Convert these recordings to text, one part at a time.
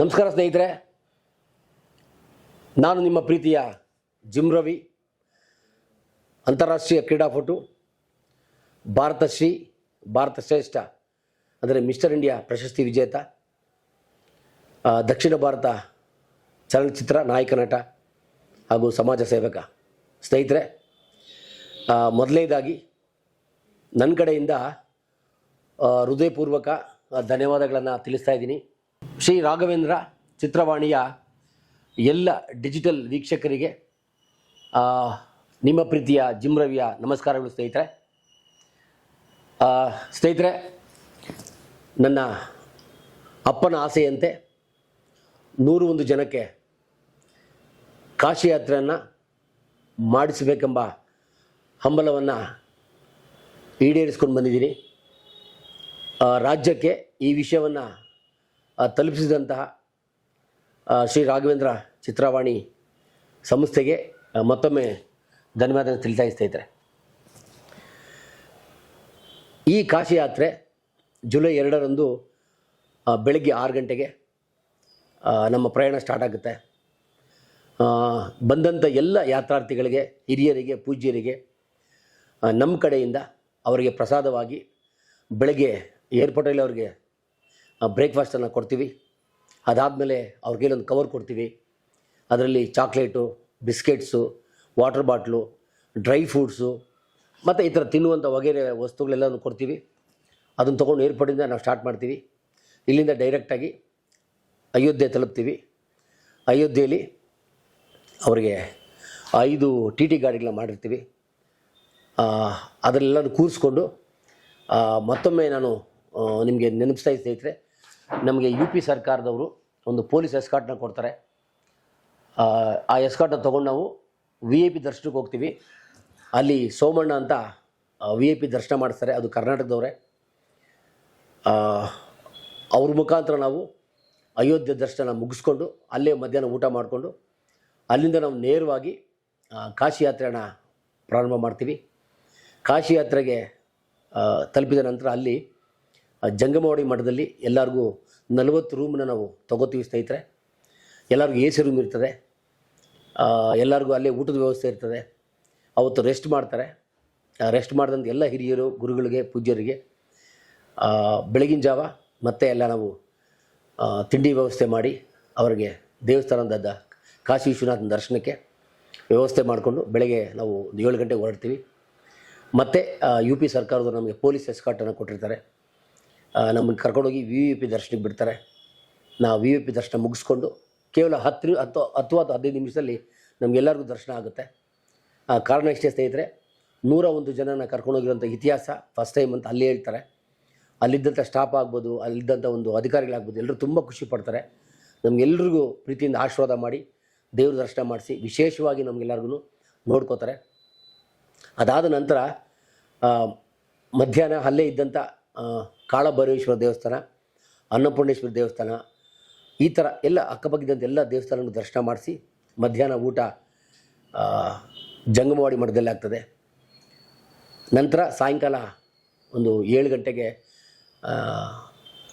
ನಮಸ್ಕಾರ ಸ್ನೇಹಿತರೆ. ನಾನು ನಿಮ್ಮ ಪ್ರೀತಿಯ ಜಿಮ್ ರವಿ, ಅಂತಾರಾಷ್ಟ್ರೀಯ ಕ್ರೀಡಾಪಟು, ಭಾರತ ಶ್ರೀ, ಭಾರತ ಶ್ರೇಷ್ಠ, ಅಂದರೆ ಮಿಸ್ಟರ್ ಇಂಡಿಯಾ ಪ್ರಶಸ್ತಿ ವಿಜೇತ ದಕ್ಷಿಣ ಭಾರತ ಚಲನಚಿತ್ರ ನಾಯಕ ನಟ ಹಾಗೂ ಸಮಾಜ ಸೇವಕ. ಸ್ನೇಹಿತರೆ ಮೊದಲನೇದಾಗಿ ನನ್ನ ಕಡೆಯಿಂದ ಹೃದಯಪೂರ್ವಕ ಧನ್ಯವಾದಗಳನ್ನು ತಿಳಿಸ್ತಾ ಇದ್ದೀನಿ. ಶ್ರೀ ರಾಘವೇಂದ್ರ ಚಿತ್ರವಾಣಿಯ ಎಲ್ಲ ಡಿಜಿಟಲ್ ವೀಕ್ಷಕರಿಗೆ ನಿಮ್ಮ ಪ್ರೀತಿಯ ಜಿಮ್ ರವಿಯ ನಮಸ್ಕಾರಗಳು ಸ್ನೇಹಿತರೆ. ಸ್ನೇಹಿತರೆ, ನನ್ನ ಅಪ್ಪನ ಆಸೆಯಂತೆ ನೂರು ಒಂದು ಜನಕ್ಕೆ ಕಾಶಿ ಯಾತ್ರೆಯನ್ನು ಮಾಡಿಸಬೇಕೆಂಬ ಹಂಬಲವನ್ನು ಈಡೇರಿಸ್ಕೊಂಡು ಬಂದಿದ್ದೀನಿ. ರಾಜ್ಯಕ್ಕೆ ಈ ವಿಷಯವನ್ನು ತಲುಪಿಸಿದಂತಹ ಶ್ರೀ ರಾಘವೇಂದ್ರ ಚಿತ್ರವಾಣಿ ಸಂಸ್ಥೆಗೆ ಮತ್ತೊಮ್ಮೆ ಧನ್ಯವಾದ ತಿಳಿತಾ ಸ್ನೇಹಿತರೆ ಈ ಕಾಶಿ ಯಾತ್ರೆ ಜುಲೈ ಎರಡರಂದು ಬೆಳಗ್ಗೆ ಆರು ಗಂಟೆಗೆ ನಮ್ಮ ಪ್ರಯಾಣ ಸ್ಟಾರ್ಟ್ ಆಗುತ್ತೆ. ಬಂದಂಥ ಎಲ್ಲ ಯಾತ್ರಾರ್ಥಿಗಳಿಗೆ, ಹಿರಿಯರಿಗೆ, ಪೂಜ್ಯರಿಗೆ ನಮ್ಮ ಕಡೆಯಿಂದ ಅವರಿಗೆ ಪ್ರಸಾದವಾಗಿ ಬೆಳಗ್ಗೆ ಏರ್ಪೋರ್ಟಲ್ಲಿ ಅವ್ರಿಗೆ ಬ್ರೇಕ್ಫಾಸ್ಟನ್ನು ಕೊಡ್ತೀವಿ. ಅದಾದಮೇಲೆ ಅವ್ರಿಗೆ ಒಂದು ಕವರ್ ಕೊಡ್ತೀವಿ. ಅದರಲ್ಲಿ chocolate, biscuits, water bottle, dry fruits, ಮತ್ತು ಈ ಥರ ತಿನ್ನುವಂಥ ವಗೇರೆ ವಸ್ತುಗಳೆಲ್ಲನೂ ಕೊಡ್ತೀವಿ. ಅದನ್ನು ತೊಗೊಂಡು ಏರ್ಪೋರ್ಟಿಂದ ನಾವು ಸ್ಟಾರ್ಟ್ ಮಾಡ್ತೀವಿ. ಇಲ್ಲಿಂದ ಡೈರೆಕ್ಟಾಗಿ ಅಯೋಧ್ಯೆ ತಲುಪ್ತೀವಿ. ಅಯೋಧ್ಯೆಯಲ್ಲಿ ಅವರಿಗೆ ಐದು ಟಿ ಟಿ ಗಾಡಿಗಳನ್ನ ಮಾಡಿರ್ತೀವಿ. ಅದನ್ನೆಲ್ಲನೂ ಕೂರಿಸ್ಕೊಂಡು ಮತ್ತೊಮ್ಮೆ ನಾನು ನಿಮಗೆ ನೆನಪಿಸ್ತಾ ಸ್ನೇಹಿತರೆ ನಮಗೆ ಯು ಪಿ ಸರ್ಕಾರದವರು ಒಂದು ಪೊಲೀಸ್ ಎಸ್ಕಾಟ್ನ ಕೊಡ್ತಾರೆ. ಆ, ಎಸ್ಕಾಟ್ನ ತೊಗೊಂಡು ನಾವು ವಿ ಐ ಪಿ ದರ್ಶನಕ್ಕೆ ಹೋಗ್ತೀವಿ. ಅಲ್ಲಿ ಸೋಮಣ್ಣ ಅಂತ ವಿ ಐ ಪಿ ದರ್ಶನ ಮಾಡಿಸ್ತಾರೆ. ಅದು ಕರ್ನಾಟಕದವರೇ. ಅವ್ರ ಮುಖಾಂತರ ನಾವು ಅಯೋಧ್ಯೆ ದರ್ಶನ ಮುಗಿಸ್ಕೊಂಡು ಅಲ್ಲೇ ಮಧ್ಯಾಹ್ನ ಊಟ ಮಾಡಿಕೊಂಡು ಅಲ್ಲಿಂದ ನಾವು ನೇರವಾಗಿ ಕಾಶಿ ಯಾತ್ರೆನ ಪ್ರಾರಂಭ ಮಾಡ್ತೀವಿ. ಕಾಶಿ ಯಾತ್ರೆಗೆ ತಲುಪಿದ ನಂತರ ಅಲ್ಲಿ ಜಂಗಮವಾಡಿ ಮಠದಲ್ಲಿ ಎಲ್ಲರಿಗೂ ನಲವತ್ತು ರೂಮನ್ನ ನಾವು ತಗೋತೀವಿ ಸ್ನೇಹಿತರೆ. ಎಲ್ಲರಿಗೂ ಎ ಸಿ ರೂಮ್ ಇರ್ತದೆ. ಎಲ್ಲರಿಗೂ ಅಲ್ಲೇ ಊಟದ ವ್ಯವಸ್ಥೆ ಇರ್ತದೆ. ಅವತ್ತು ರೆಸ್ಟ್ ಮಾಡ್ತಾರೆ. ರೆಸ್ಟ್ ಮಾಡಿದಂಥ ಎಲ್ಲ ಹಿರಿಯರು, ಗುರುಗಳಿಗೆ, ಪೂಜ್ಯರಿಗೆ ಬೆಳಗಿನ ಜಾವ ಮತ್ತೆ ಎಲ್ಲ ನಾವು ತಿಂಡಿ ವ್ಯವಸ್ಥೆ ಮಾಡಿ ಅವರಿಗೆ ದೇವಸ್ಥಾನದ ಕಾಶಿ ವಿಶ್ವನಾಥನ ದರ್ಶನಕ್ಕೆ ವ್ಯವಸ್ಥೆ ಮಾಡಿಕೊಂಡು ಬೆಳಗ್ಗೆ ನಾವು ಏಳು ಗಂಟೆಗೆ ಹೊರಡ್ತೀವಿ. ಮತ್ತು ಯು ಪಿ ನಮಗೆ ಪೊಲೀಸ್ ಎಸ್ಕಾಟನ್ನು ಕೊಟ್ಟಿರ್ತಾರೆ. ನಮ್ಮನ್ನು ಕರ್ಕೊಂಡೋಗಿ ವಿ ವಿ ಪಿ ದರ್ಶನಕ್ಕೆ ಬಿಡ್ತಾರೆ. ನಾವು ವಿ ವಿ ಪಿ ದರ್ಶನ ಮುಗಿಸ್ಕೊಂಡು ಕೇವಲ ಹತ್ತು ಹತ್ತು ಹತ್ತು ಅಥವಾ ಹದಿನೈದು ನಿಮಿಷದಲ್ಲಿ ನಮಗೆಲ್ಲರಿಗೂ ದರ್ಶನ ಆಗುತ್ತೆ. ಆ, ಕಾರಣ ಇಷ್ಟೇ ಸ್ನೇಹಿತರೆ ನೂರ ಒಂದು ಜನನ ಕರ್ಕೊಂಡೋಗಿರೋಂಥ ಇತಿಹಾಸ ಫಸ್ಟ್ ಟೈಮ್ ಅಂತ ಅಲ್ಲೇ ಹೇಳ್ತಾರೆ. ಅಲ್ಲಿದ್ದಂಥ ಸ್ಟಾಫ್ ಆಗ್ಬೋದು ಅಲ್ಲಿದ್ದಂಥ ಒಂದು ಅಧಿಕಾರಿಗಳಾಗ್ಬೋದು ಎಲ್ಲರೂ ತುಂಬ ಖುಷಿ ಪಡ್ತಾರೆ. ನಮಗೆಲ್ರಿಗೂ ಪ್ರೀತಿಯಿಂದ ಆಶೀರ್ವಾದ ಮಾಡಿ ದೇವ್ರ ದರ್ಶನ ಮಾಡಿಸಿ ವಿಶೇಷವಾಗಿ ನಮಗೆಲ್ಲರಿಗೂ ನೋಡ್ಕೋತಾರೆ. ಅದಾದ ನಂತರ ಮಧ್ಯಾಹ್ನ ಅಲ್ಲೇ ಇದ್ದಂಥ ಕಾಳಭೈರವೇಶ್ವರ ದೇವಸ್ಥಾನ, ಅನ್ನಪೂರ್ಣೇಶ್ವರ ದೇವಸ್ಥಾನ, ಈ ಥರ ಎಲ್ಲ ಅಕ್ಕಪಕ್ಕಿದ್ದಂಥ ಎಲ್ಲ ದೇವಸ್ಥಾನಗಳು ದರ್ಶನ ಮಾಡಿಸಿ ಮಧ್ಯಾಹ್ನ ಊಟ ಜಂಗಮವಾಡಿ ಮಠದಲ್ಲಿ ಆಗ್ತದೆ. ನಂತರ ಸಾಯಂಕಾಲ ಒಂದು ಏಳು ಗಂಟೆಗೆ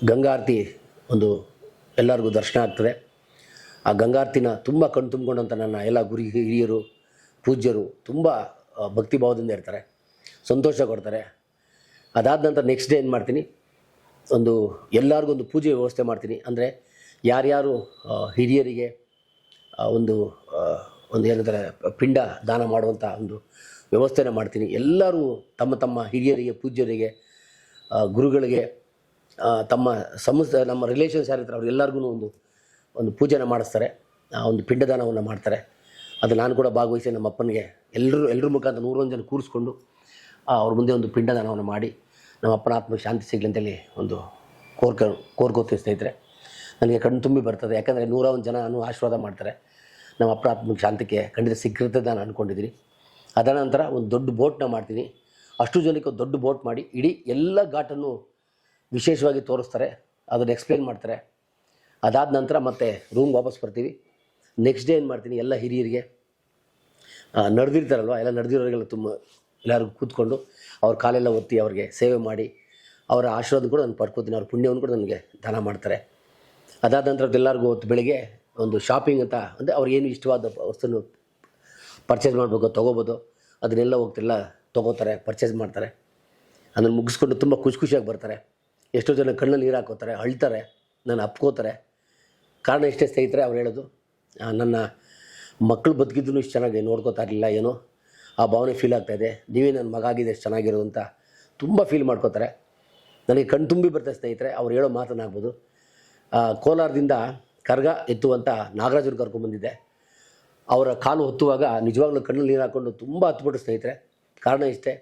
ಗಂಗಾರತಿ ಒಂದು ಎಲ್ಲರಿಗೂ ದರ್ಶನ ಆಗ್ತದೆ. ಆ ಗಂಗಾರತಿನ ತುಂಬ ಕಣ್ ತುಂಬಿಕೊಂಡಂಥ ನನ್ನ ಎಲ್ಲ ಗುರಿ ಹಿರಿಯರು, ಪೂಜ್ಯರು ತುಂಬ ಭಕ್ತಿಭಾವದಿಂದ ಇರ್ತಾರೆ. ಸಂತೋಷ ಕೊಡ್ತಾರೆ. ಅದಾದ ನಂತರ ನೆಕ್ಸ್ಟ್ ಡೇ ಏನು ಮಾಡ್ತೀನಿ? ಒಂದು ಎಲ್ಲರಿಗೂ ಒಂದು ಪೂಜೆ ವ್ಯವಸ್ಥೆ ಮಾಡ್ತೀನಿ. ಅಂದರೆ ಯಾರ್ಯಾರು ಹಿರಿಯರಿಗೆ ಒಂದು ಒಂದು ಏನಂದರೆ ಪಿಂಡ ದಾನ ಮಾಡುವಂಥ ಒಂದು ವ್ಯವಸ್ಥೆನ ಮಾಡ್ತೀನಿ. ಎಲ್ಲರೂ ತಮ್ಮ ತಮ್ಮ ಹಿರಿಯರಿಗೆ, ಪೂಜ್ಯರಿಗೆ ಗುರುಗಳಿಗೆ ತಮ್ಮ ಸಂಸ್ಥೆ ನಮ್ಮ ರಿಲೇಷನ್ಸ್ ಯಾರಿರ್ತಾರೆ ಅವ್ರಿಗೆಲ್ಲರಿಗೂ ಒಂದು ಒಂದು ಪೂಜೆನ ಮಾಡಿಸ್ತಾರೆ. ಒಂದು ಪಿಂಡದಾನವನ್ನು ಮಾಡ್ತಾರೆ. ಅದು ನಾನು ಕೂಡ ಭಾಗವಹಿಸಿ ನಮ್ಮ ಅಪ್ಪನಿಗೆ ಎಲ್ಲರೂ ಎಲ್ಲರ ಮುಖಾಂತರ ನೂರೊಂದು ಜನ ಕೂರಿಸ್ಕೊಂಡು ಅವ್ರ ಮುಂದೆ ಒಂದು ಪಿಂಡದಾನವನ್ನು ಮಾಡಿ ನಮ್ಮ ಅಪ್ಪನ ಆತ್ಮಕ್ಕೆ ಶಾಂತಿ ಸಿಗಲಿ ಅಂತೇಳಿ ಒಂದು ಕೋರ್ಕ ಕೋರ್ಕೋತೀವಿ ಸ್ನೇಹಿತರೆ ನನಗೆ ಕಣ್ಣು ತುಂಬಿ ಬರ್ತದೆ. ಯಾಕಂದರೆ ನೂರ ಒಂದು ಜನ ಆಶೀರ್ವಾದ ಮಾಡ್ತಾರೆ. ನಮ್ಮ ಅಪ್ಪನ ಆತ್ಮಕ್ಕೆ ಶಾಂತಿಗೆ ಖಂಡಿತ ಸಿಕ್ಕಿರ್ತದೆ ನಾನು ಅಂದ್ಕೊಂಡಿದ್ದೀನಿ ಅದರ ನಂತರ ಒಂದು ದೊಡ್ಡ ಬೋಟ್ನ ಮಾಡ್ತೀನಿ. ಅಷ್ಟು ಜನಕ್ಕೆ ಒಂದು ದೊಡ್ಡ ಬೋಟ್ ಮಾಡಿ ಇಡೀ ಎಲ್ಲ ಘಾಟನ್ನು ವಿಶೇಷವಾಗಿ ತೋರಿಸ್ತಾರೆ. ಅದನ್ನು ಎಕ್ಸ್ಪ್ಲೇನ್ ಮಾಡ್ತಾರೆ. ಅದಾದ ನಂತರ ಮತ್ತೆ ರೂಮ್ ವಾಪಸ್ ಬರ್ತೀವಿ. ನೆಕ್ಸ್ಟ್ ಡೇ ಏನು ಮಾಡ್ತೀನಿ? ಎಲ್ಲ ಹಿರಿಯರಿಗೆ ನಡೆದಿರ್ತಾರಲ್ವ? ಎಲ್ಲ ನಡೆದಿರೋರಿಗೆಲ್ಲ ತುಂಬ ಎಲ್ಲರಿಗೂ ಕೂತ್ಕೊಂಡು ಅವ್ರ ಕಾಲೆಲ್ಲ ಒತ್ತಿ ಅವ್ರಿಗೆ ಸೇವೆ ಮಾಡಿ ಅವರ ಆಶೀರ್ವಾದ ಕೂಡ ನಾನು ಪಡ್ಕೋತೀನಿ ಅವ್ರ ಪುಣ್ಯವನ್ನು ಕೂಡ ನನಗೆ ದಾನ ಮಾಡ್ತಾರೆ. ಅದಾದ ನಂತರ ಎಲ್ಲರಿಗೂ ಹೊತ್ತು ಬೆಳಿಗ್ಗೆ ಒಂದು ಶಾಪಿಂಗ್ ಅಂತ, ಅಂದರೆ ಅವ್ರಿಗೇನು ಇಷ್ಟವಾದ ವಸ್ತುನು ಪರ್ಚೇಸ್ ಮಾಡಬೇಕು ತೊಗೋಬೋದು. ಅದನ್ನೆಲ್ಲ ಹೋಗ್ತಿಲ್ಲ ತೊಗೋತಾರೆ ಪರ್ಚೇಸ್ ಮಾಡ್ತಾರೆ. ಅದನ್ನು ಮುಗಿಸ್ಕೊಂಡು ತುಂಬ ಖುಷಿ ಖುಷಿಯಾಗಿ ಬರ್ತಾರೆ. ಎಷ್ಟೋ ಜನ ಕಣ್ಣಲ್ಲಿ ನೀರು ಹಾಕೋತಾರೆ, ಅಳ್ತಾರೆ, ನಾನು ಅಪ್ಕೋತಾರೆ. ಕಾರಣ ಎಷ್ಟೇ ಸ್ನೇಹಿತರೆ ಅವ್ರು ಹೇಳೋದು ನನ್ನ ಮಕ್ಕಳು ಬದುಕಿದ್ದು ಇಷ್ಟು ಚೆನ್ನಾಗಿ ನೋಡ್ಕೋತಾ ಇರಲಿಲ್ಲ ಏನೋ. ಆ ಭಾವನೆ ಫೀಲ್ ಆಗ್ತಾಯಿದೆ ನೀವೇ ನನ್ನ ಮಗ ಆಗಿದೆ ಎಷ್ಟು ಚೆನ್ನಾಗಿರೋದು ಅಂತ ತುಂಬ ಫೀಲ್ ಮಾಡ್ಕೋತಾರೆ. ನನಗೆ ಕಣ್ ತುಂಬಿ ಬರ್ತಾರೆ ಸ್ನೇಹಿತರೆ ಅವ್ರು ಹೇಳೋ ಮಾತನಾಗ್ಬೋದು ಆ, ಕೋಲಾರದಿಂದ ಕರ್ಗ ಎತ್ತುವಂಥ ನಾಗರಾಜರು ಕರ್ಕೊಂಡ್ಬಂದಿದ್ದೆ ಅವರ ಕಾಲು ಹೊತ್ತುವಾಗ ನಿಜವಾಗ್ಲೂ ಕಣ್ಣಲ್ಲಿ ನೀರು ಹಾಕ್ಕೊಂಡು ತುಂಬ ಹತ್ಬಿಟ್ಟು ಸ್ನೇಹಿತರೆ. ಕಾರಣ ಇಷ್ಟೇ.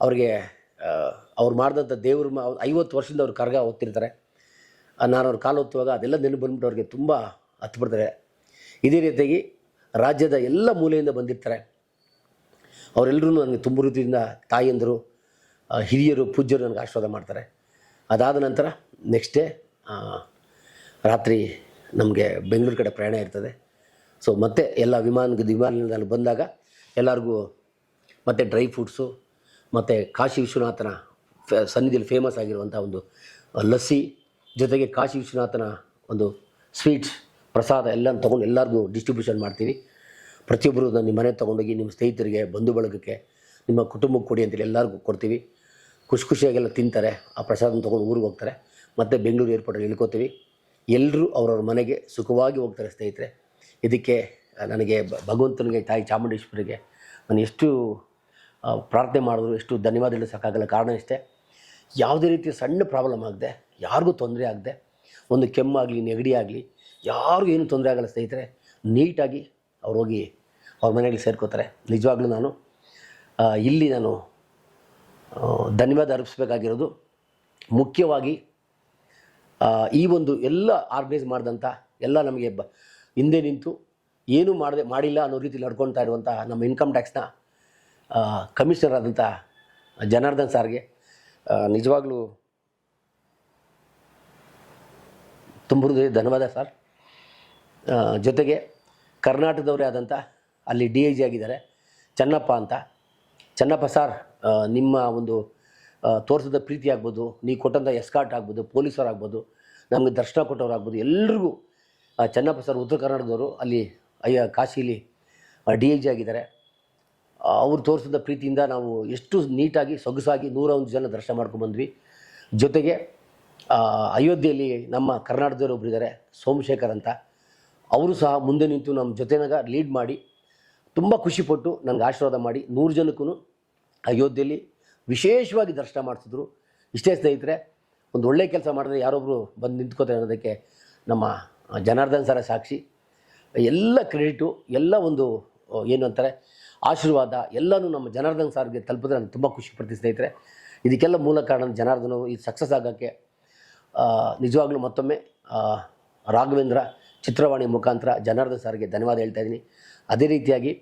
ಅವ್ರಿಗೆ ಅವ್ರು ಮಾಡಿದಂಥ ದೇವ್ರ ಮಾ ಐವತ್ತು ವರ್ಷದಿಂದ ಅವ್ರು ಕರ್ಗ ಹೊತ್ತಿರ್ತಾರೆ. ನಾನು ಅವ್ರ ಕಾಲು ಹೊತ್ತುವಾಗ ಅದೆಲ್ಲ ನೆನಪು ಬಂದ್ಬಿಟ್ಟು ಅವ್ರಿಗೆ ತುಂಬ ಹತ್ಬಿಡ್ತಾರೆ. ಇದೇ ರೀತಿಯಾಗಿ ರಾಜ್ಯದ ಎಲ್ಲ ಮೂಲೆಯಿಂದ ಬಂದಿರ್ತಾರೆ. ಅವರೆಲ್ಲರೂ ನನಗೆ ತುಂಬ ರೀತಿಯಿಂದ ತಾಯಿಯಂದರು ಹಿರಿಯರು, ಪೂಜ್ಯರು ನನಗೆ ಆಶೀರ್ವಾದ ಮಾಡ್ತಾರೆ. ಅದಾದ ನಂತರ ನೆಕ್ಸ್ಟ್ ಡೇ ರಾತ್ರಿ ನಮಗೆ ಬೆಂಗಳೂರು ಕಡೆ ಪ್ರಯಾಣ ಇರ್ತದೆ. ಸೊ ಮತ್ತೆ ಎಲ್ಲ ವಿಮಾನ ವಿಮಾನ ನಿಲ್ದಾಣ ಬಂದಾಗ ಎಲ್ಲರಿಗೂ ಮತ್ತು ಡ್ರೈ ಫ್ರೂಟ್ಸು, ಮತ್ತು ಕಾಶಿ ವಿಶ್ವನಾಥನ ಫೆ- ಸನ್ನಿಧಿಯಲ್ಲಿ ಫೇಮಸ್ ಆಗಿರುವಂಥ ಒಂದು ಲಸ್ಸಿ, ಜೊತೆಗೆ ಕಾಶಿ ವಿಶ್ವನಾಥನ ಒಂದು ಸ್ವೀಟ್ಸ್ ಪ್ರಸಾದ ಎಲ್ಲ ತೊಗೊಂಡು ಎಲ್ಲರಿಗೂ ಡಿಸ್ಟ್ರಿಬ್ಯೂಷನ್ ಮಾಡ್ತೀವಿ. ಪ್ರತಿಯೊಬ್ಬರು ನಿಮ್ಮ ಮನೆ ತೊಗೊಂಡೋಗಿ ನಿಮ್ಮ ಸ್ನೇಹಿತರಿಗೆ ಬಂಧು ಬಳಗಕ್ಕೆ ನಿಮ್ಮ ಕುಟುಂಬಕ್ಕೆ ಕೊಡಿ ಅಂತೇಳಿ ಎಲ್ಲರಿಗೂ ಕೊಡ್ತೀವಿ. ಖುಷಿ ಖುಷಿಯಾಗೆಲ್ಲ ತಿಂತಾರೆ, ಆ ಪ್ರಸಾದನ ತೊಗೊಂಡು ಊರಿಗೆ ಹೋಗ್ತಾರೆ. ಮತ್ತು ಬೆಂಗಳೂರು ಏರ್ಪೋರ್ಟಲ್ಲಿ ಇಳ್ಕೋತೀವಿ. ಎಲ್ಲರೂ ಅವ್ರವ್ರ ಮನೆಗೆ ಸುಖವಾಗಿ ಹೋಗ್ತಾರೆ ಸ್ನೇಹಿತರೆ. ಇದಕ್ಕೆ ನನಗೆ ಭಗವಂತನಿಗೆ, ತಾಯಿ ಚಾಮುಂಡೇಶ್ವರಿಗೆ ನಾನು ಎಷ್ಟು ಪ್ರಾರ್ಥನೆ ಮಾಡಿದ್ರು, ಎಷ್ಟು ಧನ್ಯವಾದ ಹೇಳಲು ಸಾಕಾಗಲ್ಲ. ಕಾರಣ ಇಷ್ಟೇ, ಯಾವುದೇ ರೀತಿ ಸಣ್ಣ ಪ್ರಾಬ್ಲಮ್ ಆಗದೆ, ಯಾರಿಗೂ ತೊಂದರೆ ಆಗದೆ, ಒಂದು ಕೆಮ್ಮಾಗಲಿ ನೆಗಡಿ ಆಗಲಿ, ಯಾರಿಗೂ ಏನು ತೊಂದರೆ ಆಗಲ್ಲ ಸ್ನೇಹಿತರೆ. ನೀಟಾಗಿ ಅವ್ರು ಹೋಗಿ ಅವ್ರ ಮನೆಯಲ್ಲಿ ಸೇರ್ಕೋತಾರೆ. ನಿಜವಾಗ್ಲೂ ನಾನು ಇಲ್ಲಿ ನಾನು ಧನ್ಯವಾದ ಅರ್ಪಿಸ್ಬೇಕಾಗಿರೋದು. ಮುಖ್ಯವಾಗಿ ಈ ಒಂದು ಎಲ್ಲ ಆರ್ಗನೈಸ್ ಮಾಡಿದಂಥ ಎಲ್ಲ ನಮಗೆ ಬ, ಹಿಂದೆ ನಿಂತು ಏನೂ ಮಾಡದೆ, ಮಾಡಿಲ್ಲ ಅನ್ನೋ ರೀತಿಯಲ್ಲಿ ನಡ್ಕೊತಾ ಇರುವಂಥ ನಮ್ಮ ಇನ್ಕಮ್ ಟ್ಯಾಕ್ಸ್ನ ಕಮಿಷನರ್ ಆದಂಥ ಜನಾರ್ದನ್ ಸಾರ್ಗೆ ನಿಜವಾಗ್ಲೂ ತುಂಬ ಧನ್ಯವಾದ ಸರ್. ಜೊತೆಗೆ ಕರ್ನಾಟಕದವರೇ ಆದಂಥ ಅಲ್ಲಿ ಡಿ ಐ ಜಿ ಆಗಿದ್ದಾರೆ. ಚನ್ನಪ್ಪ ಅಂತ. ಚನ್ನಪ್ಪ ಸರ್ ನಿಮ್ಮ ಒಂದು ತೋರಿಸಿದ ಪ್ರೀತಿ ಆಗ್ಬೋದು, ನೀವು ಕೊಟ್ಟಂಥ ಎಸ್ಕಾಟ್ ಆಗ್ಬೋದು, ಪೊಲೀಸರು ಆಗ್ಬೋದು, ನಮಗೆ ದರ್ಶನ ಕೊಟ್ಟವ್ರು ಆಗ್ಬೋದು, ಎಲ್ರಿಗೂ ಚನ್ನಪ್ಪ ಸರ್ ಉತ್ತರ ಕರ್ನಾಟಕದವರು ಅಲ್ಲಿ, ಅಯ್ಯ, ಕಾಶಿಲಿ ಡಿ ಐ ಜಿ ಆಗಿದ್ದಾರೆ. ಅವ್ರು ತೋರಿಸಿದ ಪ್ರೀತಿಯಿಂದ ನಾವು ಎಷ್ಟು ನೀಟಾಗಿ, ಸೊಗಸಾಗಿ ನೂರ ಒಂದು ಜನ ದರ್ಶನ ಮಾಡ್ಕೊಂಡ್ಬಂದ್ವಿ ಜೊತೆಗೆ ಅಯೋಧ್ಯೆಯಲ್ಲಿ ನಮ್ಮ ಕರ್ನಾಟಕದವರು ಒಬ್ಬರಿದ್ದಾರೆ ಸೋಮಶೇಖರ್ ಅಂತ. ಅವರು ಸಹ ಮುಂದೆ ನಿಂತು ನಮ್ಮ ಜೊತೆನಾಗ ಲೀಡ್ ಮಾಡಿ ತುಂಬ ಖುಷಿಪಟ್ಟು ನನಗೆ ಆಶೀರ್ವಾದ ಮಾಡಿ ನೂರು ಜನಕ್ಕೂ ಅಯೋಧ್ಯೆಯಲ್ಲಿ ವಿಶೇಷವಾಗಿ ದರ್ಶನ ಮಾಡಿಸಿದ್ರು. ಇಷ್ಟೇ ಸ್ನೇಹಿತರೆ, ಒಂದು ಒಳ್ಳೆಯ ಕೆಲಸ ಮಾಡಿದ್ರೆ ಯಾರೊಬ್ಬರು ಬಂದು ನಿಂತ್ಕೋತಾರೆ ಅನ್ನೋದಕ್ಕೆ ನಮ್ಮ ಜನಾರ್ದನ್ ಸರ ಸಾಕ್ಷಿ. ಎಲ್ಲ ಕ್ರೆಡಿಟು, ಎಲ್ಲ ಒಂದು ಏನು ಅಂತಾರೆ, ಆಶೀರ್ವಾದ ಎಲ್ಲನೂ ನಮ್ಮ ಜನಾರ್ದನ್ ಸಾರ್ಗೆ ತಲುಪಿದ್ರೆ ನಾನು ತುಂಬ ಖುಷಿ ಪಡ್ತೀನಿ ಸ್ನೇಹಿತರೆ. ಇದಕ್ಕೆಲ್ಲ ಮೂಲ ಕಾರಣ ಜನಾರ್ದನ್ ಅವರು ಇದು ಸಕ್ಸಸ್ ಆಗೋಕ್ಕೆ ನಿಜವಾಗ್ಲೂ ಮತ್ತೊಮ್ಮೆ ರಾಘವೇಂದ್ರ ಚಿತ್ರವಾಣಿ ಮುಖಾಂತರ ಜನಾರ್ದನ್ ಸರ್ಗೆ ಧನ್ಯವಾದ ಹೇಳ್ತಾ ಇದ್ದೀನಿ. ಅದೇ ರೀತಿಯಾಗಿ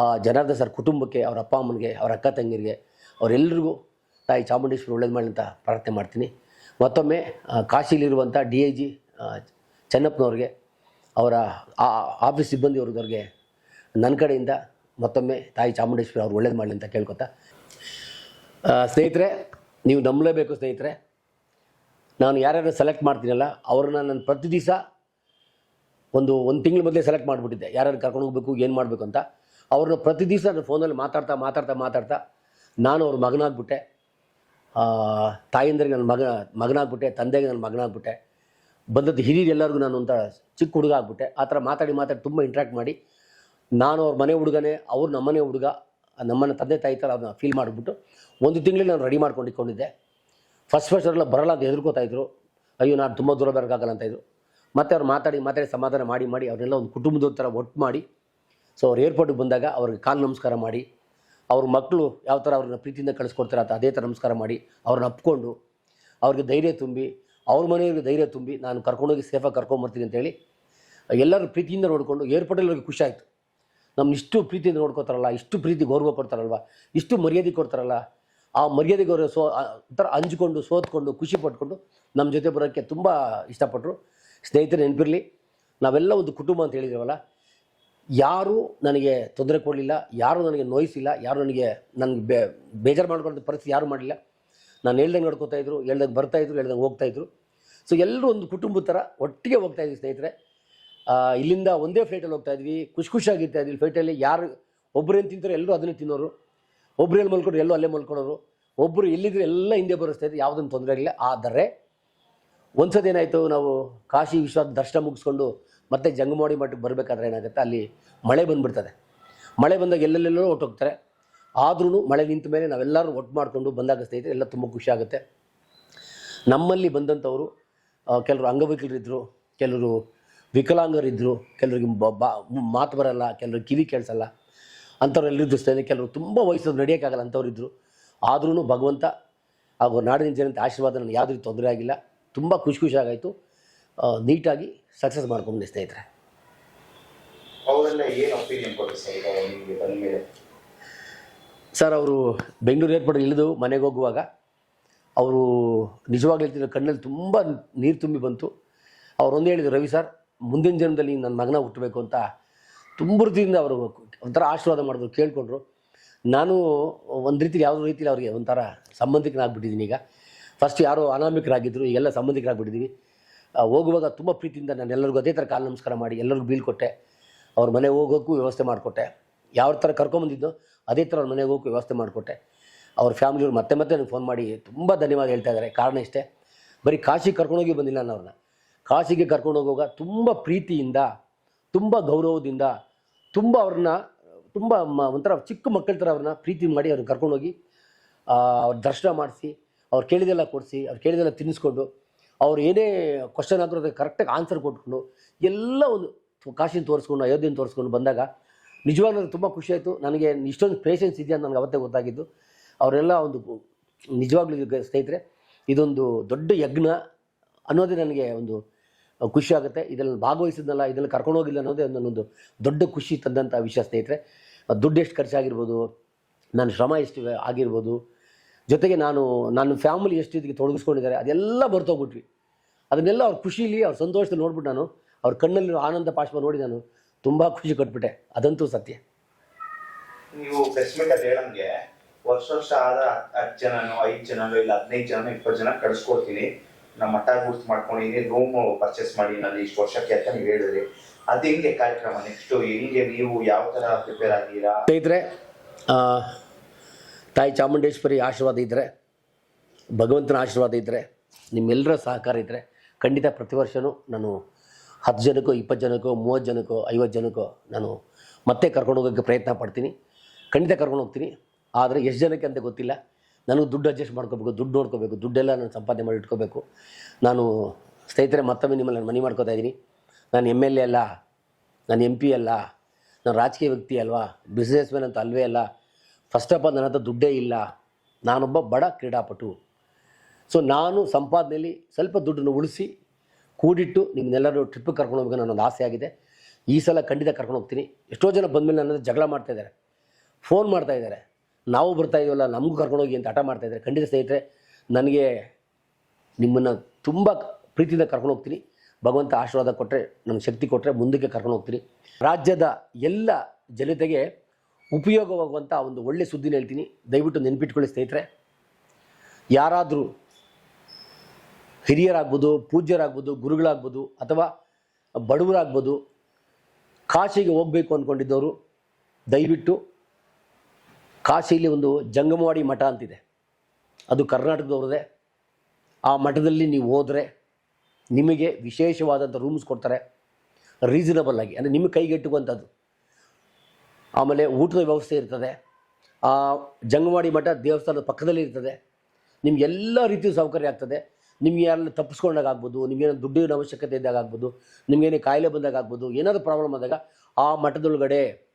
ಆ ಜನಾರ್ದನ್ ಸರ್ ಕುಟುಂಬಕ್ಕೆ, ಅವರ ಅಪ್ಪ ಅಮ್ಮನಿಗೆ, ಅವರ ಅಕ್ಕ ತಂಗಿರಿಗೆ ಅವರೆಲ್ಲರಿಗೂ ತಾಯಿ ಚಾಮುಂಡೇಶ್ವರಿ ಒಳ್ಳೇದು ಮಾಡಲಿ ಅಂತ ಪ್ರಾರ್ಥನೆ ಮಾಡ್ತೀನಿ. ಮತ್ತೊಮ್ಮೆ ಕಾಶಿಲಿರುವಂಥ ಡಿ ಐ ಜಿ ಚೆನ್ನಪ್ಪನವ್ರಿಗೆ, ಅವರ ಆಫೀಸ್ ಸಿಬ್ಬಂದಿ ಅವ್ರದವ್ರಿಗೆ ನನ್ನ ಕಡೆಯಿಂದ ಮತ್ತೊಮ್ಮೆ ತಾಯಿ ಚಾಮುಂಡೇಶ್ವರಿ ಅವ್ರು ಒಳ್ಳೇದು ಮಾಡಲಿ ಅಂತ ಕೇಳ್ಕೊತಾ. ಸ್ನೇಹಿತರೆ, ನೀವು ನಂಬಲೇಬೇಕು ಸ್ನೇಹಿತರೆ. ನಾನು ಯಾರ್ಯಾರು ಸೆಲೆಕ್ಟ್ ಮಾಡ್ತೀನಲ್ಲ, ಅವ್ರನ್ನ ನಾನು ಪ್ರತಿ ದಿವಸ ಒಂದು ಒಂದು ತಿಂಗಳ ಮೊದಲೇ ಸೆಲೆಕ್ಟ್ ಮಾಡಿಬಿಟ್ಟಿದ್ದೆ. ಯಾರ್ಯಾರು ಕರ್ಕೊಂಡು ಹೋಗ್ಬೇಕು, ಏನು ಮಾಡಬೇಕು ಅಂತ. ಅವ್ರನ್ನ ಪ್ರತಿ ದಿವಸ ನಾನು ಫೋನಲ್ಲಿ ಮಾತಾಡ್ತಾ ಮಾತಾಡ್ತಾ ಮಾತಾಡ್ತಾ ನಾನು ಅವ್ರ ಮಗನಾಗ್ಬಿಟ್ಟೆ. ತಾಯಂದ್ರಿಗೆ ನನ್ನ ಮಗ, ಮಗನಾಗ್ಬಿಟ್ಟೆ, ತಂದೆಗೆ ನನ್ನ ಮಗನಾಗ್ಬಿಟ್ಟೆ. ಬಂದದ್ದು ಹಿರಿಯರು ಎಲ್ಲರಿಗೂ ನಾನು ಒಂಥರ ಚಿಕ್ಕ ಹುಡುಗ ಆಗ್ಬಿಟ್ಟೆ. ಆ ಥರ ಮಾತಾಡಿ ಮಾತಾಡಿ ತುಂಬ ಇಂಟ್ರ್ಯಾಕ್ಟ್ ಮಾಡಿ ನಾನು ಅವ್ರ ಮನೆ ಹುಡುಗನೇ, ಅವ್ರು ನಮ್ಮನೆ ಹುಡುಗ, ನಮ್ಮನ್ನ ತಂದೆ, ತಾಯಿ ಥರ ಅದನ್ನ ಫೀಲ್ ಮಾಡಿಬಿಟ್ಟು ಒಂದು ತಿಂಗಳಲ್ಲಿ ನಾನು ರೆಡಿ ಮಾಡ್ಕೊಂಡು ಇಟ್ಕೊಂಡಿದ್ದೆ ಫಸ್ಟ್ ಫಸ್ಟ್ ಅವರೆಲ್ಲ ಬರಲ್ಲ ಅಂತ ಹೆದರ್ಕೋತಾ ಅಯ್ಯೋ, ನಾನು ತುಂಬ ದೂರ ಬರೋಕ್ಕಾಗಲ್ಲ ಅಂತ ಇದ್ರು. ಮತ್ತೆ ಅವ್ರು ಮಾತಾಡಿ ಮಾತಾಡಿ, ಸಮಾಧಾನ ಮಾಡಿ ಮಾಡಿ ಅವರೆಲ್ಲ ಒಂದು ಕುಟುಂಬದ ಥರ ಒಟ್ಟು ಮಾಡಿ. ಸೊ ಅವ್ರು ಏರ್ಪೋರ್ಟಿಗೆ ಬಂದಾಗ ಅವ್ರಿಗೆ ಕಾಲು ನಮಸ್ಕಾರ ಮಾಡಿ. ಅವ್ರ ಮಕ್ಕಳು ಯಾವ ಥರ ಅವ್ರನ್ನ ಪ್ರೀತಿಯಿಂದ ಕಳಿಸ್ಕೊಡ್ತಾರೆ ಅಂತ ಅದೇ ಥರ ನಮಸ್ಕಾರ ಮಾಡಿ. ಅವ್ರನ್ನ ಅಪ್ಕೊಂಡು, ಅವ್ರಿಗೆ ಧೈರ್ಯ ತುಂಬಿ, ಅವ್ರ ಮನೆಯವ್ರಿಗೆ ಧೈರ್ಯ ತುಂಬಿ ನಾನು ಕರ್ಕೊಂಡೋಗಿ ಸೇಫಾಗಿ ಕರ್ಕೊಂಬರ್ತೀನಿ ಅಂತೇಳಿ ಎಲ್ಲರೂ ಪ್ರೀತಿಯಿಂದ ನೋಡಿಕೊಂಡು ಏರ್ಪೋರ್ಟಲ್ಲಿ ಅವ್ರಿಗೆ ಖುಷಿ ಆಯಿತು. ನಮ್ಮ ಇಷ್ಟು ಪ್ರೀತಿಯಿಂದ ನೋಡ್ಕೊತಾರಲ್ಲ, ಇಷ್ಟು ಪ್ರೀತಿ ಗೌರವ ಕೊಡ್ತಾರಲ್ವ, ಇಷ್ಟು ಮರ್ಯಾದೆ ಕೊಡ್ತಾರಲ್ಲ, ಆ ಮರ್ಯಾದೆ ಗೌರವ ಸೋ ಥರ ಹಂಚ್ಕೊಂಡು ಸೋತ್ಕೊಂಡು, ಖುಷಿ ಪಟ್ಕೊಂಡು ನಮ್ಮ ಜೊತೆ ಬರೋಕ್ಕೆ ತುಂಬ ಇಷ್ಟಪಟ್ಟರು ಸ್ನೇಹಿತರು, ನೆನಪಿರಲಿ, ನಾವೆಲ್ಲ ಒಂದು ಕುಟುಂಬ ಅಂತ ಹೇಳಿದ್ರವಲ್ಲ, ಯಾರೂ ನನಗೆ ತೊಂದರೆ ಕೊಡಲಿಲ್ಲ, ಯಾರೂ ನನಗೆ ನೋಯಿಸಿಲ್ಲ, ಯಾರು ನನಗೆ ನನಗೆ ಬೇ, ಬೇಜಾರು ಮಾಡ್ಕೊಳ್ಳೋ ಪರಿಸ್ಥಿತಿ ಯಾರೂ ಮಾಡಲಿಲ್ಲ ನಾನು ಹೇಳ್ದಂಗೆ ನೋಡ್ಕೋತಾ ಇದ್ರು, ಹೇಳ್ದಂಗೆ ಬರ್ತಾಯಿದ್ರು ಹೇಳ್ದಂಗೆ ಹೋಗ್ತಾಯಿದ್ರು ಸೊ ಎಲ್ಲರೂ ಒಂದು ಕುಟುಂಬದ ಥರ ಒಟ್ಟಿಗೆ ಹೋಗ್ತಾ ಇದ್ವಿ ಸ್ನೇಹಿತರೆ. ಇಲ್ಲಿಂದ ಒಂದೇ ಫ್ಲೈಟಲ್ಲಿ ಹೋಗ್ತಾ ಇದ್ವಿ, ಖುಷಿ ಖುಷಿಯಾಗಿರ್ತಾ ಇದ್ವಿ. ಫ್ಲೈಟಲ್ಲಿ ಯಾರು ಒಬ್ಬರು ಏನು ತಿಂತಾರೋ, ಎಲ್ಲರೂ ಅದನ್ನೇ ತಿನ್ನೋರು. ಒಬ್ರು ಎಲ್ಲಿ ಮಲ್ಕೊಂಡ್ರು, ಎಲ್ಲೂ ಅಲ್ಲೇ ಮಲ್ಕೊಳ್ಳೋರು. ಒಬ್ಬರು ಎಲ್ಲಿದ್ರು ಎಲ್ಲ ಹಿಂದೆ ಬರಿಸ್ತಾ ಇದ್ರು ಯಾವುದನ್ನು ತೊಂದರೆ ಆಗಿಲ್ಲ ಆದರೆ ಒಂದ್ಸತಿ ಏನಾಯಿತು ನಾವು ಕಾಶಿ ವಿಶ್ವನಾಥ ದರ್ಶನ ಮುಗಿಸ್ಕೊಂಡು ಮತ್ತೆ ಜಂಗಮೋಡಿ ಮಠಕ್ಕೆ ಬರಬೇಕಾದ್ರೆ ಏನಾಗುತ್ತೆ, ಅಲ್ಲಿ ಮಳೆ ಬಂದುಬಿಡ್ತದೆ. ಮಳೆ ಬಂದಾಗ ಎಲ್ಲೆಲ್ಲೆಲ್ಲೋ ಹೊಟ್ಟೋಗ್ತಾರೆ ಆದ್ರೂ ಮಳೆ ನಿಂತ ಮೇಲೆ ನಾವೆಲ್ಲರೂ ಒಟ್ಟು ಮಾಡಿಕೊಂಡು ಬಂದಾಗ ಸ್ನೇಹಿತರೆ ಎಲ್ಲ ತುಂಬ ಖುಷಿ ಆಗುತ್ತೆ. ನಮ್ಮಲ್ಲಿ ಬಂದಂಥವರು ಕೆಲವರು ಅಂಗವಿಕಲರಿದ್ದರು ಕೆಲವರು ವಿಕಲಾಂಗರಿದ್ದರು ಕೆಲವರಿಗೆ ಮಾತು ಬರಲ್ಲ ಕೆಲವರು ಕಿವಿ ಕೇಳಿಸಲ್ಲ, ಅಂಥವ್ರು ಎಲ್ಲರಿದ್ದು ಸ್ನೇಹಿತರೆ. ಕೆಲವರು ತುಂಬ ವಯಸ್ಸು ನಡೆಯೋಕ್ಕಾಗಲ್ಲ ಅಂಥವ್ರು ಇದ್ದರು ಆದ್ರೂ ಭಗವಂತ ಹಾಗೂ ನಾಡಿನ ಜನತೆ ಆಶೀರ್ವಾದ ನನಗೆ ಯಾವುದೇ ತೊಂದರೆ ಆಗಿಲ್ಲ. ತುಂಬ ಖುಷಿ ಖುಷಿಯಾಗಾಯಿತು ನೀಟಾಗಿ ಸಕ್ಸಸ್ ಮಾಡ್ಕೊಂಡು ಸ್ನೇಹಿತರೆ. ಅವರೆಲ್ಲ ಏನು ಒಪಿನಿಯನ್ ಕೊಟ್ಟರು ಸರ್ ಈಗ ನಿಮಗೆ ಬಂದ ಮೇಲೆ? ಸರ್ ಅವರು ಬೆಂಗಳೂರು ಏರ್ಪೋರ್ಟ್ ಇಳಿದು ಮನೆಗೆ ಹೋಗುವಾಗ ಅವರು ನಿಜವಾಗ್ಲೂ ಹೇಳ್ತಿದ್ರು ಕಣ್ಣಲ್ಲಿ ತುಂಬ ನೀರು ತುಂಬಿ ಬಂತು. ಅವ್ರು ಒಂದೇ ಹೇಳಿದ್ರು ರವಿ ಸರ್ ಮುಂದಿನ ಜನ್ಮದಲ್ಲಿ ನನ್ನ ಮಗನ ಹುಟ್ಟಬೇಕು ಅಂತ. ತುಂಬ ರೀತಿಯಿಂದ ಅವರು ಒಂಥರ ಆಶೀರ್ವಾದ ಮಾಡಿದ್ರು ಕೇಳಿಕೊಂಡ್ರು. ನಾನು ಒಂದು ರೀತಿಲಿ ಯಾವುದೋ ರೀತಿಲಿ ಅವರಿಗೆ ಒಂಥರ ಸಂಬಂಧಿಕನಾಗ್ಬಿಟ್ಟಿದ್ದೀನಿ ಈಗ. ಫಸ್ಟ್ ಯಾರೋ ಅನಾಮಿಕರಾಗಿದ್ದರು ಈಗೆಲ್ಲ ಸಂಬಂಧಿಕರಾಗ್ಬಿಟ್ಟಿದ್ದೀವಿ ಹೋಗುವಾಗ ತುಂಬ ಪ್ರೀತಿಯಿಂದ ನಾನು ಎಲ್ಲರಿಗೂ ಅದೇ ಥರ ಕಾಲು ನಮಸ್ಕಾರ ಮಾಡಿ, ಎಲ್ಲರಿಗೂ ಬೀಳ್ಕೊಟ್ಟೆ ಅವ್ರ ಮನೆ ಹೋಗೋಕ್ಕೂ ವ್ಯವಸ್ಥೆ ಮಾಡಿಕೊಟ್ಟೆ. ಯಾವ ಥರ ಕರ್ಕೊಂಬಂದಿದ್ದು ಅದೇ ಥರ ಅವ್ರ ಮನೆಗೆ ಹೋಗೋಕ್ಕೂ ವ್ಯವಸ್ಥೆ ಮಾಡಿಕೊಟ್ಟೆ. ಅವ್ರ ಫ್ಯಾಮಿಲಿಯವ್ರು ಮತ್ತೆ ಮತ್ತೆ ನನಗೆ ಫೋನ್ ಮಾಡಿ ತುಂಬ ಧನ್ಯವಾದ ಹೇಳ್ತಾ ಇದ್ದಾರೆ ಕಾರಣ ಇಷ್ಟೇ. ಬರೀ ಕಾಶಿಗೆ ಕರ್ಕೊಂಡೋಗಿ ಬಂದಿಲ್ಲ ನಾನು ಅವ್ರನ್ನ. ಕಾಶಿಗೆ ಕರ್ಕೊಂಡು ಹೋಗುವಾಗ ತುಂಬ ಪ್ರೀತಿಯಿಂದ, ತುಂಬ ಗೌರವದಿಂದ, ತುಂಬ ಅವ್ರನ್ನ, ತುಂಬ ಒಂಥರ ಚಿಕ್ಕ ಮಕ್ಕಳ ಥರ ಅವ್ರನ್ನ ಪ್ರೀತಿ ಮಾಡಿ ಅವ್ರನ್ನ ಕರ್ಕೊಂಡೋಗಿ ಅವ್ರ ದರ್ಶನ ಮಾಡಿಸಿ ಅವ್ರು ಕೇಳಿದೆಲ್ಲ ಕೊಡಿಸಿ, ಅವ್ರು ಕೇಳಿದೆಲ್ಲ ತಿನ್ನಿಸ್ಕೊಂಡು, ಅವ್ರು ಏನೇ ಕ್ವಶನ್ ಆದರೂ ಅದಕ್ಕೆ ಕರೆಕ್ಟಾಗಿ ಆನ್ಸರ್ ಕೊಟ್ಕೊಂಡು, ಎಲ್ಲ ಒಂದು ಕಾಶಿನ ತೋರಿಸ್ಕೊಂಡು, ಅಯೋಧ್ಯೆನ ತೋರಿಸ್ಕೊಂಡು ಬಂದಾಗ ನಿಜವಾಗ್ಲೂ ನನಗೆ ತುಂಬ ಖುಷಿಯಾಯಿತು ನನಗೆ ಇಷ್ಟೊಂದು ಪೇಷನ್ಸ್ ಇದೆಯಾ ನನಗೆ ಅವತ್ತೇ ಗೊತ್ತಾಗಿದ್ದು. ಅವರೆಲ್ಲ ಒಂದು ನಿಜವಾಗ್ಲೂ ಸ್ನೇಹಿತರೆ, ಇದೊಂದು ದೊಡ್ಡ ಯಜ್ಞ ಅನ್ನೋದೇ ನನಗೆ ಒಂದು ಖುಷಿ ಆಗುತ್ತೆ. ಇದರಲ್ಲಿ ಭಾಗವಹಿಸಿದ್ನಲ್ಲ ಇದರಲ್ಲಿ ಕರ್ಕೊಂಡು ಹೋಗಿಲ್ಲ ಅನ್ನೋದೇ ನನ್ನೊಂದು ದೊಡ್ಡ ಖುಷಿ ತಂದಂಥ ವಿಷಯ ಸ್ನೇಹಿತರೆ. ದುಡ್ಡು ಎಷ್ಟು ಖರ್ಚಾಗಿರ್ಬೋದು ನನ್ನ ಶ್ರಮ ಎಷ್ಟು ಆಗಿರ್ಬೋದು ಜೊತೆಗೆ ನಾನು ನನ್ನ ಫ್ಯಾಮಿಲಿ ಎಷ್ಟು ಇದಕ್ಕೆ ತೊಡಗಿಸ್ಕೊಂಡಿದ್ದಾರೆ ಅದೆಲ್ಲ ಬರ್ತೋಗ್ಬಿಟ್ವಿ ಅದನ್ನೆಲ್ಲ ಅವ್ರ ಖುಷೀಲಿ ಅವ್ರ ಸಂತೋಷದಲ್ಲಿ ನೋಡ್ಬಿಟ್ಟು ನಾನು ಅವ್ರ ಕಣ್ಣಲ್ಲಿರೋ ಆನಂದ ಪಾಶ್ವ ನೋಡಿ ನಾನು ತುಂಬ ಖುಷಿ ಕೊಟ್ಬಿಟ್ಟೆ. ಅದಂತೂ ಸತ್ಯ. ನೀವು ಹೇಳಂಗೆ ವರ್ಷ ವರ್ಷ ಆದ ಹತ್ತು ಜನನೋ ಐದು ಜನನೋ ಇಲ್ಲ ಹದಿನೈದು ಜನ ಇಪ್ಪತ್ತು ಜನ ಕಳ್ಸ್ಕೊಡ್ತೀನಿ. ನಮ್ಮ ಮಠ ಗುರ್ತು ಮಾಡ್ಕೊಂಡಿದ್ದೀನಿ ರೂಮ್ ಪರ್ಚೇಸ್ ಮಾಡಿ ನಾನು ಇಷ್ಟು ವರ್ಷಕ್ಕೆ ಅಂತ ನೀವು ಹೇಳಿದ್ರಿ. ಅದು ಹೆಂಗೆ ಕಾರ್ಯಕ್ರಮ? ನೆಕ್ಸ್ಟ್ ಹೆಂಗೆ ನೀವು ಯಾವ ಥರ ಪ್ರಿಪೇರ್ ಆಗಿದ್ದೀರಾ? ಸ್ನೇಹಿತರೆ ಆ, ತಾಯಿ ಚಾಮುಂಡೇಶ್ವರಿ ಆಶೀರ್ವಾದ ಇದ್ದರೆ ಭಗವಂತನ ಆಶೀರ್ವಾದ ಇದ್ದರೆ ನಿಮ್ಮೆಲ್ಲರ ಸಹಕಾರ ಇದ್ದರೆ ಖಂಡಿತ ಪ್ರತಿ ವರ್ಷವೂ ನಾನು ಹತ್ತು ಜನಕ್ಕೋ, ಇಪ್ಪತ್ತು ಜನಕ್ಕೋ, ಮೂವತ್ತು ಜನಕ್ಕೋ, ಐವತ್ತು ಜನಕ್ಕೋ ನಾನು ಮತ್ತೆ ಕರ್ಕೊಂಡು ಹೋಗೋಕ್ಕೆ ಪ್ರಯತ್ನ ಪಡ್ತೀನಿ. ಖಂಡಿತ ಕರ್ಕೊಂಡು ಹೋಗ್ತೀನಿ. ಆದರೆ ಎಷ್ಟು ಜನಕ್ಕೆ ಅಂತ ಗೊತ್ತಿಲ್ಲ. ನನಗೆ ದುಡ್ಡು ಅಡ್ಜಸ್ಟ್ ಮಾಡ್ಕೋಬೇಕು, ದುಡ್ಡು ನೋಡ್ಕೋಬೇಕು, ದುಡ್ಡೆಲ್ಲ ನಾನು ಸಂಪಾದನೆ ಮಾಡಿ ಇಟ್ಕೋಬೇಕು. ನಾನು ಸ್ನೇಹಿತರೆ, ಮತ್ತೊಮ್ಮೆ ನಿಮ್ಮಲ್ಲಿ ನಾನು ಮನೆ ಮಾಡ್ಕೋತಾ ಇದ್ದೀನಿ. ನಾನು ಎಂ ಎಲ್ ಎ ಅಲ್ಲ, ನಾನು ಎಂ ಪಿ ಅಲ್ಲ, ನಾನು ರಾಜಕೀಯ ವ್ಯಕ್ತಿ ಅಲ್ವಾ ಬಿಸ್ನೆಸ್ ಮ್ಯಾನ್ ಅಂತ ಅಲ್ವೇ ಅಲ್ಲ ಫಸ್ಟ್ ಆಫ್ ಆಲ್ ನನ್ನ ಹತ್ರ ದುಡ್ಡೇ ಇಲ್ಲ. ನಾನೊಬ್ಬ ಬಡ ಕ್ರೀಡಾಪಟು. ಸೊ ನಾನು ಸಂಪಾದನೆಯಲ್ಲಿ ಸ್ವಲ್ಪ ದುಡ್ಡನ್ನು ಉಳಿಸಿ, ಕೂಡಿಟ್ಟು ನಿಮ್ಮನ್ನೆಲ್ಲರೂ ಟ್ರಿಪ್ಪಿಗೆ ಕರ್ಕೊಂಡು ಹೋಗ್ಬೇಕು ನನ್ನೊಂದು ಆಸೆ ಆಗಿದೆ. ಈ ಸಲ ಖಂಡಿತ ಕರ್ಕೊಂಡು ಹೋಗ್ತೀನಿ. ಎಷ್ಟೋ ಜನ ಬಂದಮೇಲೆ ನನ್ನ ಜಗಳ ಮಾಡ್ತಾ ಇದ್ದಾರೆ. ಫೋನ್ ಮಾಡ್ತಾ ಇದ್ದಾರೆ. ನಾವು ಬರ್ತಾ ಇದೀವಲ್ಲ, ನಮಗೂ ಕರ್ಕೊಂಡೋಗಿ ಅಂತ ಹಠ ಮಾಡ್ತಾ ಇದ್ದಾರೆ. ಖಂಡಿತ ಸ್ನೇಹಿತರೆ, ನನಗೆ ನಿಮ್ಮನ್ನು ತುಂಬ ಪ್ರೀತಿಯಿಂದ ಕರ್ಕೊಂಡು ಹೋಗ್ತೀನಿ. ಭಗವಂತ ಆಶೀರ್ವಾದ ಕೊಟ್ಟರೆ ನಮ್ಗೆ ಶಕ್ತಿ ಕೊಟ್ಟರೆ ಮುಂದಕ್ಕೆ ಕರ್ಕೊಂಡು ಹೋಗ್ತೀನಿ. ರಾಜ್ಯದ ಎಲ್ಲ ಜನತೆಗೆ ಉಪಯೋಗವಾಗುವಂಥ ಒಂದು ಒಳ್ಳೆ ಸುದ್ದಿನ ಹೇಳ್ತೀನಿ. ದಯವಿಟ್ಟು ನೆನ್ಪಿಟ್ಕೊಳ್ಳಿ ಸ್ನೇಹಿತರೆ. ಯಾರಾದರೂ ಹಿರಿಯರಾಗ್ಬೋದು, ಪೂಜ್ಯರಾಗ್ಬೋದು, ಗುರುಗಳಾಗ್ಬೋದು ಅಥವಾ ಬಡವರಾಗ್ಬೋದು, ಕಾಶಿಗೆ ಹೋಗಬೇಕು ಅಂದ್ಕೊಂಡಿದ್ದವರು ದಯವಿಟ್ಟು ಕಾಶಿಯಲ್ಲಿ ಒಂದು ಜಂಗಮವಾಡಿ ಮಠ ಅಂತಿದೆ. ಅದು ಕರ್ನಾಟಕದವ್ರದೇ ಆ ಮಠದಲ್ಲಿ ನೀವು ಹೋದರೆ ನಿಮಗೆ ವಿಶೇಷವಾದಂಥ ರೂಮ್ಸ್ ಕೊಡ್ತಾರೆ. ರೀಸನಬಲ್ ಆಗಿ. ಅಂದರೆ ನಿಮಗೆ ಕೈಗೆಟುಕುವಂಥದ್ದು ಆಮೇಲೆ ಊಟದ ವ್ಯವಸ್ಥೆ ಇರ್ತದೆ. ಆ, ಜಂಗವಾಡಿ ಮಠ ದೇವಸ್ಥಾನದ ಪಕ್ಕದಲ್ಲಿ ಇರ್ತದೆ. ನಿಮ್ಗೆ ಎಲ್ಲ ರೀತಿಯ ಸೌಕರ್ಯ ಆಗ್ತದೆ. ನಿಮ್ಗೆ ಯಾರನ್ನ ತಪ್ಪಿಸ್ಕೊಂಡಾಗ ಆಗ್ಬೋದು ನಿಮ್ಗೇನೋ ದುಡ್ಡಿನ ಅವಶ್ಯಕತೆ ಇದ್ದಾಗ ಆಗ್ಬೋದು ನಿಮ್ಗೇನೇ ಕಾಯಿಲೆ ಬಂದಾಗ ಆಗ್ಬೋದು, ಏನಾದರೂ ಪ್ರಾಬ್ಲಮ್ ಆದಾಗ ಆ ಮಠದೊಳಗಡೆ,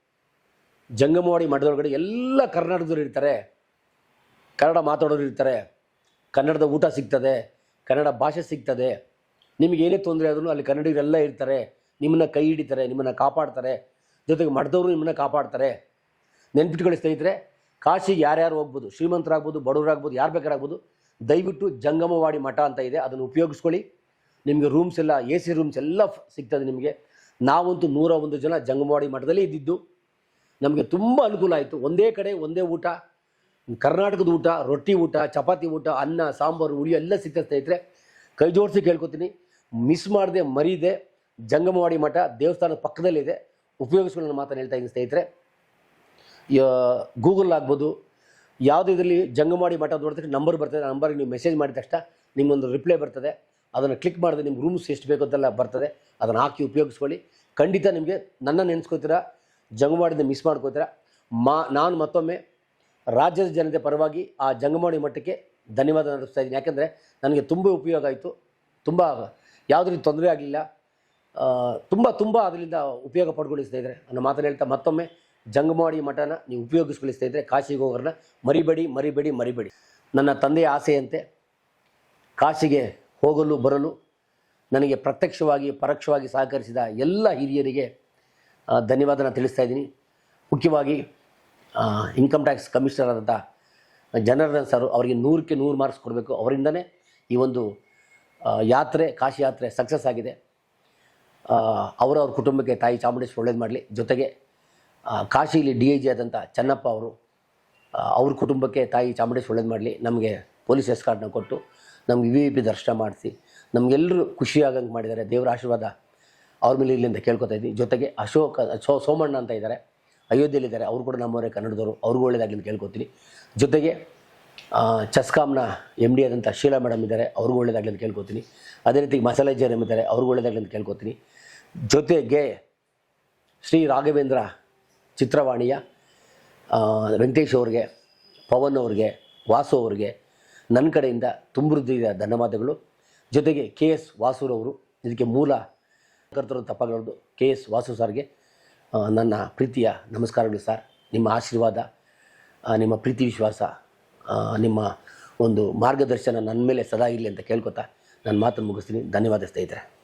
ಜಂಗಮವಾಡಿ ಮಠದೊಳಗಡೆ ಎಲ್ಲ ಕರ್ನಾಟಕದವ್ರು ಇರ್ತಾರೆ. ಕನ್ನಡ ಮಾತಾಡೋರು ಇರ್ತಾರೆ. ಕನ್ನಡದ ಊಟ ಸಿಗ್ತದೆ, ಕನ್ನಡ ಭಾಷೆ ಸಿಗ್ತದೆ. ನಿಮಗೆ ಏನೇ ತೊಂದರೆ ಆದ್ರೂ ಅಲ್ಲಿ ಕನ್ನಡಿಗರೆಲ್ಲ ಇರ್ತಾರೆ. ನಿಮ್ಮನ್ನ ಕೈ ಹಿಡಿತಾರೆ, ನಿಮ್ಮನ್ನು ಕಾಪಾಡ್ತಾರೆ. ಜೊತೆಗೆ ಮಠದವರು ನಿಮ್ಮನ್ನ ಕಾಪಾಡ್ತಾರೆ. ನೆನ್ಪಿಟ್ಕೊಳ್ಳಿ ಸ್ನೇಹಿತರೆ, ಕಾಶಿಗೆ ಯಾರ್ಯಾರು ಹೋಗ್ಬೋದು, ಶ್ರೀಮಂತರಾಗ್ಬೋದು, ಬಡವರಾಗ್ಬೋದು, ಯಾರು ಬೇಕಾರಾಗ್ಬೋದು, ದಯವಿಟ್ಟು ಜಂಗಮವಾಡಿ ಮಠ ಅಂತ ಇದೆ, ಅದನ್ನು ಉಪಯೋಗಿಸ್ಕೊಳ್ಳಿ. ನಿಮಗೆ ರೂಮ್ಸ್ ಎಲ್ಲ, ಎ ಸಿ ರೂಮ್ಸ್ ಎಲ್ಲ ಸಿಗ್ತದೆ ನಿಮಗೆ. ನಾವಂತೂ ನೂರ ಒಂದು ಜನ ಜಂಗಮವಾಡಿ ಮಠದಲ್ಲಿ ಇದ್ದಿದ್ದು. ನಮಗೆ ತುಂಬ ಅನುಕೂಲ ಆಯಿತು. ಒಂದೇ ಕಡೆ, ಒಂದೇ ಊಟ, ಕರ್ನಾಟಕದ ಊಟ, ರೊಟ್ಟಿ ಊಟ, ಚಪಾತಿ ಊಟ, ಅನ್ನ, ಸಾಂಬಾರು, ಹುಳಿ ಎಲ್ಲ ಸಿಗ್ತದೆ ಸ್ನೇಹಿತರೆ. ಕೈ ಜೋಡಿಸಿ ಕೇಳ್ಕೊತೀನಿ. ಮಿಸ್ ಮಾಡದೆ ಮರೀದೆ ಜಂಗಮವಾಡಿ ಮಠ ದೇವಸ್ಥಾನದ ಪಕ್ಕದಲ್ಲಿದೆ. ಉಪಯೋಗಿಸ್ಕೊಳ್ಳೋ ಮಾತ್ರ ಹೇಳ್ತಾ ಇದ್ದೀನಿ ಸ್ನೇಹಿತರೆ. ಗೂಗಲ್ ಆಗ್ಬೋದು, ಯಾವುದೇ ಇದರಲ್ಲಿ ಜಂಗಮಾಡಿ ಮಠ ನೋಡಿದ್ರೆ ನಂಬರ್ ಬರ್ತದೆ, ಆ ನಂಬರ್ಗೆ ನೀವು ಮೆಸೇಜ್ ಮಾಡಿದ ತಕ್ಷಣ ನಿಮ್ಮೊಂದು ರಿಪ್ಲೈ ಬರ್ತದೆ. ಅದನ್ನು ಕ್ಲಿಕ್ ಮಾಡಿದ್ರೆ ನಿಮ್ಗೆ ರೂಮ್ಸ್ ಎಷ್ಟು ಬೇಕು ಅಂತೆಲ್ಲ ಬರ್ತದೆ. ಅದನ್ನು ಹಾಕಿ ಉಪಯೋಗಿಸ್ಕೊಳ್ಳಿ. ಖಂಡಿತ ನಿಮಗೆ ನನ್ನ ನೆನೆಸ್ಕೋತೀರಾ ಜಂಗಮಾಡಿದ ಮಿಸ್ ಮಾಡ್ಕೋತೀರಾ, ಮಾ, ನಾನು ಮತ್ತೊಮ್ಮೆ ರಾಜ್ಯದ ಜನತೆ ಪರವಾಗಿ ಆ ಜಂಗಮಾಡಿ ಮಠಕ್ಕೆ ಧನ್ಯವಾದ ನಡೆಸ್ತಾ ಇದ್ದೀನಿ. ಯಾಕೆಂದರೆ ನನಗೆ ತುಂಬ ಉಪಯೋಗ ಆಯಿತು, ತುಂಬ ಯಾವುದೇ ತೊಂದರೆ ಆಗಲಿಲ್ಲ ತುಂಬ ತುಂಬ ಅದರಿಂದ ಉಪಯೋಗ ಪಡ್ಗೊಳಿಸ್ತಾ ಇದ್ದಾರೆ ಅನ್ನೋ ಮಾತನ್ನು ಹೇಳ್ತಾ ಮತ್ತೊಮ್ಮೆ ಜಂಗಮವಾಡಿ ಮಠನ ನೀವು ಉಪಯೋಗಿಸ್ಕೊಳಿಸ್ತಾ ಇದ್ದರೆ ಕಾಶಿಗೆ ಹೋಗೋರನ್ನ ಮರಿಬೇಡಿ ಮರಿಬೇಡಿ ಮರಿಬೇಡಿ. ನನ್ನ ತಂದೆಯ ಆಸೆಯಂತೆ ಕಾಶಿಗೆ ಹೋಗಲು, ಬರಲು ನನಗೆ ಪ್ರತ್ಯಕ್ಷವಾಗಿ, ಪರೋಕ್ಷವಾಗಿ ಸಹಕರಿಸಿದ ಎಲ್ಲ ಹಿರಿಯರಿಗೆ ಧನ್ಯವಾದನ ತಿಳಿಸ್ತಾ ಇದ್ದೀನಿ. ಮುಖ್ಯವಾಗಿ ಇನ್ಕಮ್ ಟ್ಯಾಕ್ಸ್ ಕಮಿಷನರ್ ಆದಂಥ ಜನಾರ್ದನ್ ಸರ್ ಅವರಿಗೆ ನೂರಕ್ಕೆ ನೂರು ಮಾರ್ಕ್ಸ್ ಕೊಡಬೇಕು. ಅವರಿಂದನೇ ಈ ಒಂದು ಯಾತ್ರೆ, ಕಾಶಿ ಯಾತ್ರೆ ಸಕ್ಸಸ್ ಆಗಿದೆ. ಆ, ಅವರ ಅವ್ರ ಕುಟುಂಬಕ್ಕೆ ತಾಯಿ ಚಾಮುಂಡೇಶ್ವರಿ ಒಳ್ಳೇದು ಮಾಡಲಿ. ಜೊತೆಗೆ ಕಾಶಿಲಿ ಡಿ ಐ ಜಿ ಆದಂಥ ಚೆನ್ನಪ್ಪ ಅವರು ಅವ್ರ ಕುಟುಂಬಕ್ಕೆ ತಾಯಿ ಚಾಮುಂಡೇಶ್ವರಿ ಒಳ್ಳೇದು ಮಾಡಲಿ. ನಮಗೆ ಪೊಲೀಸ್ ಎಸ್ ಕಾರ್ಡ್ನ ಕೊಟ್ಟು ನಮ್ಗೆ ವಿ ವಿ ಪಿ ದರ್ಶನ ಮಾಡಿಸಿ. ನಮಗೆಲ್ಲರೂ ಖುಷಿಯಾಗಂಗೆ ಮಾಡಿದ್ದಾರೆ ದೇವರ ಆಶೀರ್ವಾದ ಅವ್ರ ಮೇಲೆ ಇಲ್ಲಿಂದ ಕೇಳ್ಕೊತಾ ಇದ್ದೀನಿ ಜೊತೆಗೆ ಅಶೋಕ ಸೋ ಸೋಮಣ್ಣ ಅಂತ ಇದ್ದಾರೆ ಅಯೋಧ್ಯೆಯಲ್ಲಿದ್ದಾರೆ. ಅವರು ಕೂಡ ನಮ್ಮವರೇ ಕನ್ನಡದವರು. ಅವ್ರಿಗೂ ಒಳ್ಳೇದಾಗಲಿ ಕೇಳ್ಕೊತೀನಿ ಜೊತೆಗೆ ಚೆಸ್ಕಾಮ್ನ ಎಂ ಡಿ ಆದಂಥ ಶೀಲಾ ಮೇಡಮ್ ಇದ್ದಾರೆ, ಅವ್ರಿಗೂ ಒಳ್ಳೇದಾಗಲಿ ಅಂತ ಕೇಳ್ಕೊತೀನಿ. ಅದೇ ರೀತಿ ಮಸಾಲೆ ಜೇರಮ್ ಇದ್ದಾರೆ, ಅವ್ರಿಗೂ ಒಳ್ಳೇದಾಗಲಿ ಅಂತ ಕೇಳ್ಕೊತೀನಿ. ಜೊತೆಗೆ ಶ್ರೀ ರಾಘವೇಂದ್ರ ಚಿತ್ರವಾಣಿಯ ವೆಂಕಟೇಶ್ ಅವ್ರಿಗೆ, ಪವನ್ ಅವ್ರಿಗೆ, ವಾಸು ಅವ್ರಿಗೆ ನನ್ನ ಕಡೆಯಿಂದ ತುಂಬ ಹೃದಯದ ಧನ್ಯವಾದಗಳು. ಜೊತೆಗೆ ಕೆ ಎಸ್ ವಾಸುರವರು ಇದಕ್ಕೆ ಮೂಲ ಕರ್ತರು ತಪ್ಪಾಗಲಾರ್ದು ಕೆ ಎಸ್ ವಾಸು ಸರ್ಗೆ ನನ್ನ ಪ್ರೀತಿಯ ನಮಸ್ಕಾರಗಳು ಸರ್. ನಿಮ್ಮ ಆಶೀರ್ವಾದ ನಿಮ್ಮ ಪ್ರೀತಿ ವಿಶ್ವಾಸ ನಿಮ್ಮ ಒಂದು ಮಾರ್ಗದರ್ಶನ ನನ್ನ ಮೇಲೆ ಸದಾ ಇರಲಿ ಅಂತ ಕೇಳ್ಕೊತಾ ನನ್ನ ಮಾತನ್ನು ಮುಗಿಸ್ತೀನಿ. ಧನ್ಯವಾದ ಸ್ನೇಹಿತರೆ.